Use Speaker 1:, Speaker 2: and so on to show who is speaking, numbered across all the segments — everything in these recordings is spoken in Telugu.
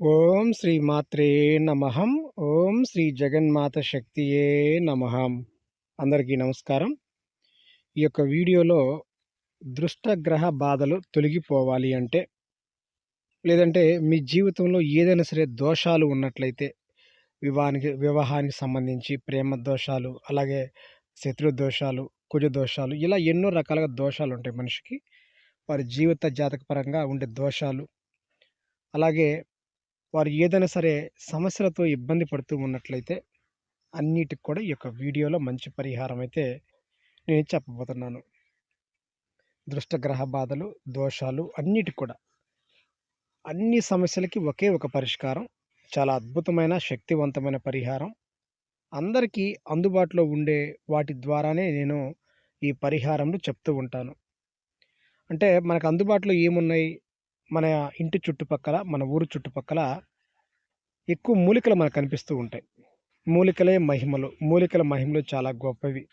Speaker 1: ఓం శ్రీ మాత్రే నమహం ఓం శ్రీ జగన్మాత శక్తియే నమహం అందరికీ నమస్కారం. ఈ యొక్క వీడియోలో దృష్టగ్రహ బాధలు తొలగిపోవాలి అంటే లేదంటే మీ జీవితంలో ఏదైనా సరే దోషాలు ఉన్నట్లయితే వివాహానికి వివాహానికి సంబంధించి ప్రేమ దోషాలు అలాగే శత్రు దోషాలు కుజ దోషాలు ఇలా ఎన్నో రకాలుగా దోషాలు ఉంటాయి మనిషికి. వారి జీవిత జాతకపరంగా ఉండే దోషాలు అలాగే వారు ఏదైనా సరే సమస్యలతో ఇబ్బంది పడుతూ ఉన్నట్లయితే అన్నిటికి కూడా ఈ యొక్క వీడియోలో మంచి పరిహారం అయితే నేను చెప్పబోతున్నాను. దృష్టగ్రహ బాధలు దోషాలు అన్నిటికి కూడా. అన్ని సమస్యలకి ఒకే ఒక పరిష్కారం చాలా అద్భుతమైన శక్తివంతమైన పరిహారం. అందరికీ అందుబాటులో ఉండే వాటి ద్వారానే నేను ఈ పరిహారంను చెప్తూ ఉంటాను. అంటే మనకు అందుబాటులో ఏమున్నాయి? మన ఇంటి చుట్టుపక్కల మన ఊరు చుట్టుపక్కల ఎక్కువ మూలికలు మనకు కనిపిస్తూ ఉంటాయి. మూలికలే మహిమలు. మూలికల మహిమలు చాలా గొప్పవి.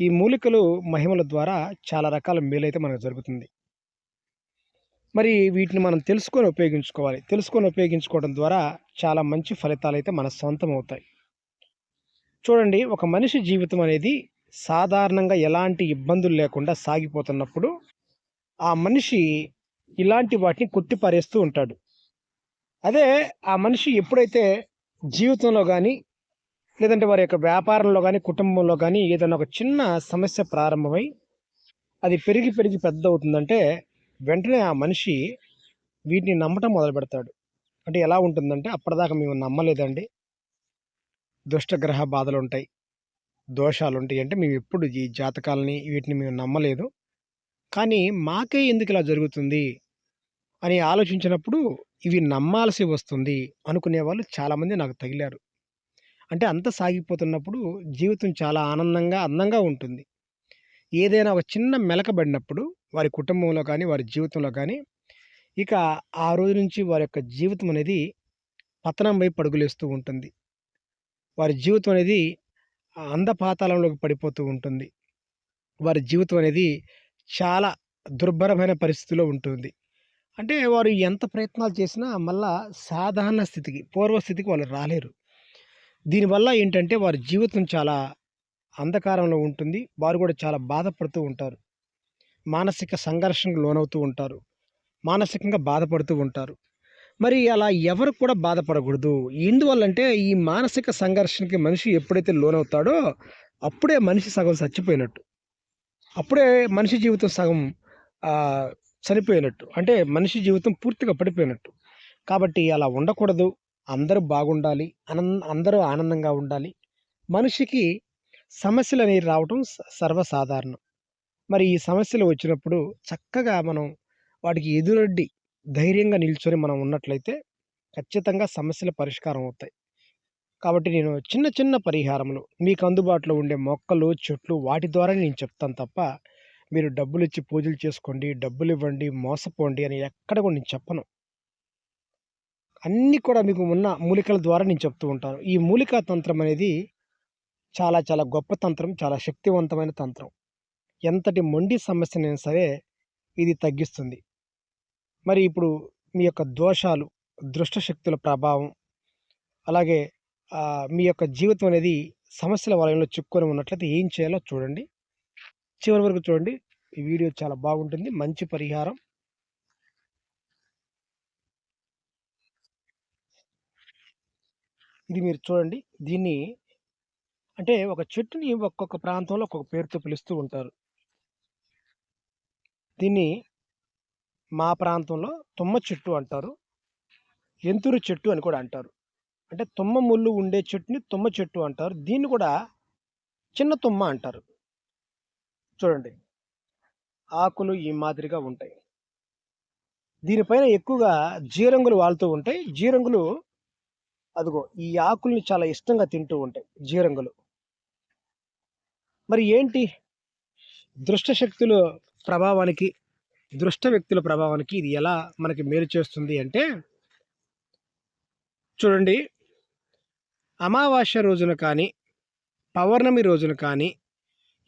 Speaker 1: ఈ మూలికలు మహిమల ద్వారా చాలా రకాల మేలైతే మనకు జరుగుతుంది. మరి వీటిని మనం తెలుసుకొని ఉపయోగించుకోవాలి. తెలుసుకొని ఉపయోగించుకోవడం ద్వారా చాలా మంచి ఫలితాలు అయితే మన సొంతం అవుతాయి. చూడండి ఒక మనిషి జీవితం అనేది సాధారణంగా ఎలాంటి ఇబ్బందులు లేకుండా సాగిపోతున్నప్పుడు ఆ మనిషి ఇలాంటి వాటిని కొట్టిపారేస్తూ ఉంటాడు. అదే ఆ మనిషి ఎప్పుడైతే జీవితంలో కానీ లేదంటే వారి యొక్క వ్యాపారంలో కానీ కుటుంబంలో కానీ ఏదైనా ఒక చిన్న సమస్య ప్రారంభమై అది పెరిగి పెరిగి పెద్ద అవుతుందంటే వెంటనే ఆ మనిషి వీటిని నమ్మటం మొదలు పెడతాడు. అంటే ఎలా ఉంటుందంటే అప్పటిదాకా మేము నమ్మలేదండి. దుష్టగ్రహ బాధలు ఉంటాయి దోషాలు ఉంటాయి అంటే మేము ఎప్పుడు ఈ జాతకాలని వీటిని మేము నమ్మలేదు. కానీ మాకే ఎందుకు ఇలా జరుగుతుంది? అని ఆలోచించినప్పుడు ఇవి నమ్మాల్సి వస్తుంది అనుకునే వాళ్ళు చాలామంది నాకు తగిలారు. అంటే అంత సాగిపోతున్నప్పుడు జీవితం చాలా ఆనందంగా అందంగా ఉంటుంది. ఏదైనా ఒక చిన్న మెలకబడినప్పుడు వారి కుటుంబంలో కానీ వారి జీవితంలో కానీ ఇక ఆ రోజు నుంచి వారి యొక్క జీవితం అనేది పతనంపై పడుగులేస్తూ ఉంటుంది. వారి జీవితం అనేది అందపాతాళంలోకి పడిపోతూ ఉంటుంది. వారి జీవితం అనేది చాలా దుర్భరమైన పరిస్థితిలో ఉంటుంది. అంటే వారు ఎంత ప్రయత్నాలు చేసినా మళ్ళా సాధారణ స్థితికి పూర్వస్థితికి వాళ్ళు రాలేరు. దీనివల్ల ఏంటంటే వారి జీవితం చాలా అంధకారంలో ఉంటుంది. వారు కూడా చాలా బాధపడుతూ ఉంటారు. మానసిక సంఘర్షణకు లోనవుతూ ఉంటారు. మానసికంగా బాధపడుతూ ఉంటారు. మరి అలా ఎవరు కూడా బాధపడకూడదు. ఎందువల్లంటే ఈ మానసిక సంఘర్షణకి మనిషి ఎప్పుడైతే లోనవుతాడో అప్పుడే మనిషి సగం చచ్చిపోయినట్టు. అప్పుడే మనిషి జీవితం సగం చనిపోయినట్టు అంటే మనిషి జీవితం పూర్తిగా పడిపోయినట్టు. కాబట్టి అలా ఉండకూడదు. అందరూ బాగుండాలి. ఆనంద అందరూ ఆనందంగా ఉండాలి. మనిషికి సమస్యలు అనేవి రావటం సర్వసాధారణం. మరి ఈ సమస్యలు వచ్చినప్పుడు చక్కగా మనం వాటికి ఎదురొడ్డి ధైర్యంగా నిల్చొని మనం ఉన్నట్లయితే ఖచ్చితంగా సమస్యల పరిష్కారం అవుతాయి. కాబట్టి నేను చిన్న చిన్న పరిహారములు మీకు అందుబాటులో ఉండే మొక్కలు చెట్లు వాటి ద్వారా నేను చెప్తాను తప్ప మీరు డబ్బులు ఇచ్చి పూజలు చేసుకోండి డబ్బులు ఇవ్వండి మోసపోండి అని ఎక్కడ కూడా నేను చెప్పను. అన్నీ కూడా మీకు ఉన్న మూలికల ద్వారా నేను చెప్తూ ఉంటాను. ఈ మూలికా తంత్రం అనేది చాలా చాలా గొప్ప తంత్రం చాలా శక్తివంతమైన తంత్రం. ఎంతటి మొండి సమస్యనైనా సరే ఇది తగ్గిస్తుంది. మరి ఇప్పుడు మీ యొక్క దోషాలు దృష్టశక్తుల ప్రభావం అలాగే మీ యొక్క జీవితం అనేది సమస్యల వలయంలో చిక్కుకొని ఉన్నట్లయితే ఏం చేయాలో చూడండి. చివరి వరకు చూడండి. ఈ వీడియో చాలా బాగుంటుంది. మంచి పరిహారం. ఇది మీరు చూడండి. దీన్ని అంటే ఒక చెట్టుని ఒక్కొక్క ప్రాంతంలో ఒక్కొక్క పేరుతో పిలుస్తూ ఉంటారు. దీన్ని మా ప్రాంతంలో తుమ్మ చెట్టు అంటారు. ఎంతురు చెట్టు అని కూడా అంటారు. అంటే తుమ్మ ముళ్ళు ఉండే చెట్టుని తుమ్మ చెట్టు అంటారు. దీన్ని కూడా చిన్న తుమ్మ అంటారు. చూడండి. ఆకులు ఈ మాదిరిగా ఉంటాయి. దీనిపైన ఎక్కువగా జీరంగులు వాళ్తూ ఉంటాయి. జీరంగులు అదిగో ఈ ఆకుల్ని చాలా ఇష్టంగా తింటూ ఉంటాయి జీరంగులు. మరి ఏంటి? దృష్ట శక్తుల ప్రభావానికి దృష్ట వ్యక్తుల ప్రభావానికి ఇది ఎలా మనకి మేలు చేస్తుంది అంటే చూడండి. అమావాస్య రోజున కానీ పౌర్ణమి రోజున కానీ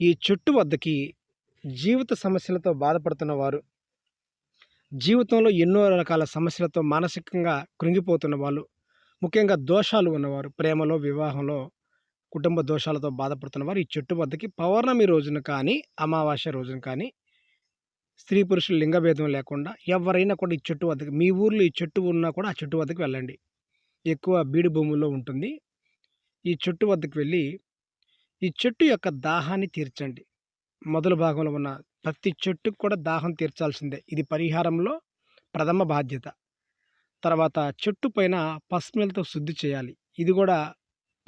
Speaker 1: ఈ చుట్టు వద్దకి జీవిత సమస్యలతో బాధపడుతున్న వారు జీవితంలో ఎన్నో రకాల సమస్యలతో మానసికంగా కృంగిపోతున్న వాళ్ళు ముఖ్యంగా దోషాలు ఉన్నవారు ప్రేమలో వివాహంలో కుటుంబ దోషాలతో బాధపడుతున్న వారు ఈ చెట్టు వద్దకి పౌర్ణమి రోజున కానీ అమావాస్య రోజున కానీ స్త్రీ పురుషులు లింగభేదం లేకుండా ఎవరైనా కూడా ఈ చెట్టు వద్దకు మీ ఊర్లో ఈ చెట్టు ఉన్నా కూడా ఆ చెట్టు వద్దకు వెళ్ళండి. ఎక్కువ బీడు భూముల్లో ఉంటుంది. ఈ చెట్టు వద్దకు వెళ్ళి ఈ చెట్టు యొక్క దాహాన్ని తీర్చండి. మొదలు భాగంలో ఉన్న ప్రతి చెట్టుకు కూడా దాహం తీర్చాల్సిందే. ఇది పరిహారంలో ప్రథమ బాధ్యత. తర్వాత చెట్టు పైన పసుపులతో శుద్ధి చేయాలి. ఇది కూడా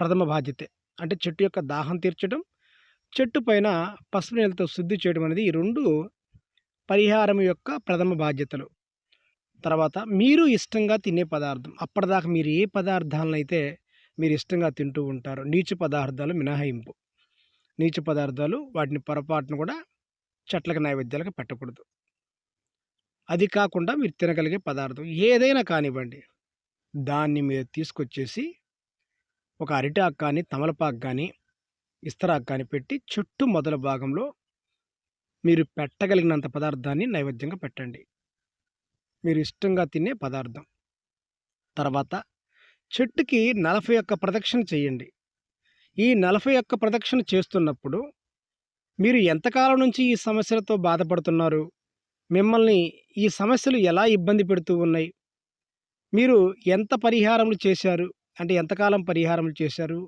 Speaker 1: ప్రథమ బాధ్యతే. అంటే చెట్టు యొక్క దాహం తీర్చడం చెట్టు పైన పసుపు నీళ్ళతో శుద్ధి చేయడం అనేది ఈ రెండు పరిహారం యొక్క ప్రథమ బాధ్యతలు. తర్వాత మీరు ఇష్టంగా తినే పదార్థం. అప్పటిదాకా మీరు ఏ పదార్థాలను అయితే మీరు ఇష్టంగా తింటూ ఉంటారు. నీచు పదార్థాలు మినహాయింపు. నీచు పదార్థాలు వాటిని పొరపాటును కూడా చెట్లకు నైవేద్యాలకు పెట్టకూడదు. అది కాకుండా మీరు తినగలిగే పదార్థం ఏదైనా కానివ్వండి. దాన్ని మీరు తీసుకొచ్చేసి ఒక అరిటాకు కానీ తమలపాకు కానీ ఇస్తరాకు కానీ పెట్టి చుట్టూ మొదల భాగంలో మీరు పెట్టగలిగినంత పదార్థాన్ని నైవేద్యంగా పెట్టండి. మీరు ఇష్టంగా తినే పదార్థం. తర్వాత చెట్టుకి నలభై ఒక్క ప్రదక్షిణ చేయండి. ఈ నలభై ఒక్క ప్రదక్షిణ చేస్తున్నప్పుడు మీరు ఎంతకాలం నుంచి ఈ సమస్యలతో బాధపడుతున్నారు? మిమ్మల్ని ఈ సమస్యలు ఎలా ఇబ్బంది పెడుతూ ఉన్నాయి? మీరు ఎంత పరిహారములు చేశారు? అంటే ఎంతకాలం పరిహారములు చేశారు?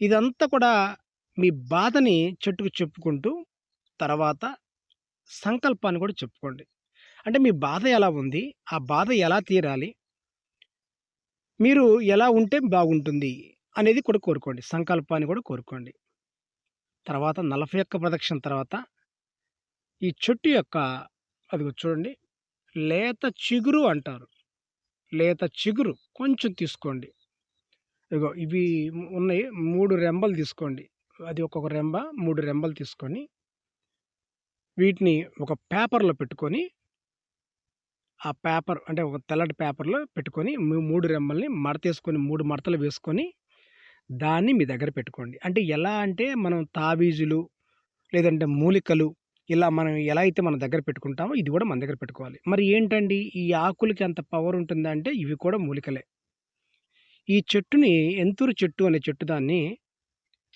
Speaker 1: ఇదంతా కూడా మీ బాధని చెట్టుకు చెప్పుకుంటూ తర్వాత సంకల్పాన్ని కూడా చెప్పుకోండి. అంటే మీ బాధ ఎలా ఉంది? ఆ బాధ ఎలా తీరాలి? మీరు ఎలా ఉంటే బాగుంటుంది అనేది కూడా కోరుకోండి. సంకల్పాన్ని కూడా కోరుకోండి. తర్వాత నలభై ఒక్క ప్రదక్షిణ తర్వాత ఈ చెట్టు యొక్క అది చూడండి. లేత చిగురు అంటారు. లేత చిగురు కొంచెం తీసుకోండి. ఇగో ఇవి ఉన్నాయి. మూడు రెంబలు తీసుకోండి. అది ఒక్కొక్క రెంబ మూడు రెంబలు తీసుకొని వీటిని ఒక పేపర్లో పెట్టుకొని ఆ పేపర్ అంటే ఒక తెల్లటి పేపర్లో పెట్టుకొని మూడు రెమ్మల్ని మడతేసుకొని మూడు మడతలు వేసుకొని దాన్ని మీ దగ్గర పెట్టుకోండి. అంటే ఎలా అంటే మనం తావీజులు లేదంటే మూలికలు ఇలా మనం ఎలా అయితే మన దగ్గర పెట్టుకుంటామో ఇది కూడా మన దగ్గర పెట్టుకోవాలి. మరి ఏంటండి? ఈ ఆకులకి అంత పవర్ ఉంటుందా అంటే ఇవి కూడా మూలికలే. ఈ చెట్టుని ఎంతూరు చెట్టు అనే చెట్టు దాన్ని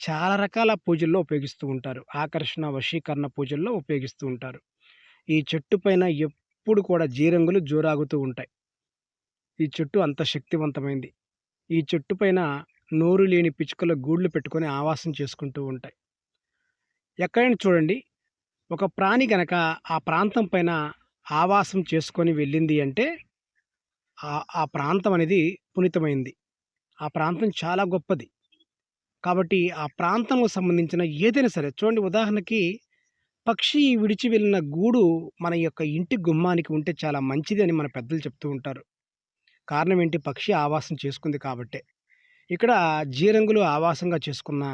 Speaker 1: చాలా రకాల పూజల్లో ఉపయోగిస్తూ ఉంటారు. ఆకర్షణ వశీకరణ పూజల్లో ఉపయోగిస్తూ ఉంటారు. ఈ చెట్టు పైన ఎప్పుడు కూడా జీరంగులు జోరాగుతూ ఉంటాయి. ఈ చెట్టు అంత శక్తివంతమైంది. ఈ చెట్టు పైన నోరు లేని పిచ్చుకల గూళ్ళు పెట్టుకొని ఆవాసం చేసుకుంటూ ఉంటాయి. ఎక్కడైనా చూడండి ఒక ప్రాణి కనుక ఆ ప్రాంతం పైన ఆవాసం చేసుకొని వెళ్ళింది అంటే ఆ ప్రాంతం అనేది పునీతమైంది. ఆ ప్రాంతం చాలా గొప్పది. కాబట్టి ఆ ప్రాంతంకు సంబంధించిన ఏదైనా సరే చూడండి ఉదాహరణకి పక్షి విడిచి వెళ్ళిన గూడు మన యొక్క ఇంటి గుమ్మానికి ఉంటే చాలా మంచిది అని మన పెద్దలు చెప్తూ ఉంటారు. కారణం ఏంటి? పక్షి ఆవాసం చేసుకుంది కాబట్టే. ఇక్కడ జీరంగులు ఆవాసంగా చేసుకున్న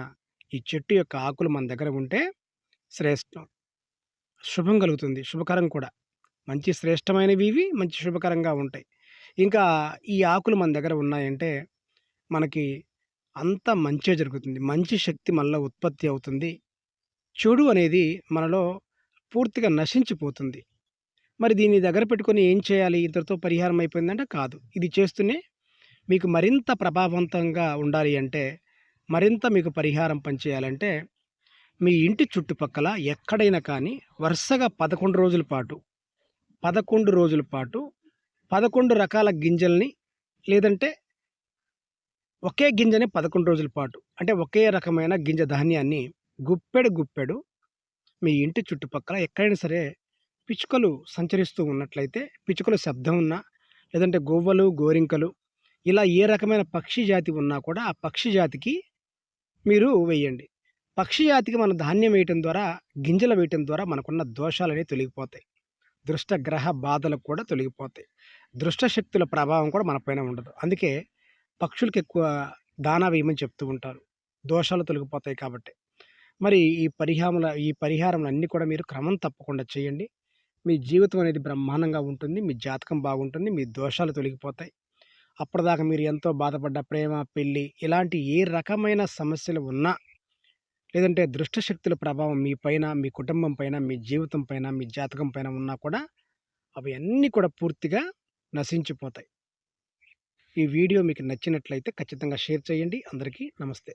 Speaker 1: ఈ చెట్టు యొక్క ఆకులు మన దగ్గర ఉంటే శ్రేష్టం. శుభం కలుగుతుంది. శుభకరం కూడా. మంచి శ్రేష్టమైనవి ఇవి మంచి శుభకరంగా ఉంటాయి. ఇంకా ఈ ఆకులు మన దగ్గర ఉన్నాయంటే మనకి అంత మంచి జరుగుతుంది. మంచి శక్తి మనలో ఉత్పత్తి అవుతుంది. చెడు అనేది మనలో పూర్తిగా నశించిపోతుంది. మరి దీన్ని దగ్గర పెట్టుకొని ఏం చేయాలి? ఇంతటితో పరిహారం అయిపోయిందంటే కాదు. ఇది చేస్తూనే మీకు మరింత ప్రభావవంతంగా ఉండాలి అంటే మరింత మీకు పరిహారం పనిచేయాలంటే మీ ఇంటి చుట్టుపక్కల ఎక్కడైనా కానీ వరుసగా పదకొండు రోజుల పాటు పదకొండు రోజుల పాటు పదకొండు రకాల గింజల్ని లేదంటే ఒకే గింజని పదకొండు రోజుల పాటు అంటే ఒకే రకమైన గింజ ధాన్యాన్ని గుప్పెడు గుప్పెడు మీ ఇంటి చుట్టుపక్కల ఎక్కడైనా సరే పిచ్చుకలు సంచరిస్తూ ఉన్నట్లయితే పిచ్చుకలు శబ్దం ఉన్నా లేదంటే గొవ్వలు గోరింకలు ఇలా ఏ రకమైన పక్షి జాతి ఉన్నా కూడా ఆ పక్షి జాతికి మీరు వేయండి. పక్షి జాతికి మన ధాన్యం వేయటం ద్వారా గింజలు వేయటం ద్వారా మనకున్న దోషాలనే తొలగిపోతాయి. దృష్ట గ్రహ బాధలు కూడా తొలగిపోతాయి. దృష్ట శక్తుల ప్రభావం కూడా మన పైన ఉండదు. అందుకే పక్షులకు ఎక్కువ దానా వేయమని చెప్తూ ఉంటారు. దోషాలు తొలగిపోతాయి కాబట్టి. మరి ఈ పరిహారముల ఈ పరిహారములు అన్నీ కూడా మీరు క్రమం తప్పకుండా చేయండి. మీ జీవితం అనేది బ్రహ్మాండంగా ఉంటుంది మీ జాతకం బాగుంటుంది మీ దోషాలు తొలగిపోతాయి. అప్పటిదాకా మీరు ఎంతో బాధపడ్డ ప్రేమ పెళ్ళి ఇలాంటి ఏ రకమైన సమస్యలు ఉన్నా లేదంటే దృష్టశక్తుల ప్రభావం మీ పైన మీ కుటుంబం పైన మీ జీవితం పైన మీ జాతకం పైన ఉన్నా కూడా అవి అన్నీ కూడా పూర్తిగా నశించిపోతాయి. ఈ వీడియో మీకు నచ్చినట్లయితే ఖచ్చితంగా షేర్ చేయండి. అందరికీ నమస్తే.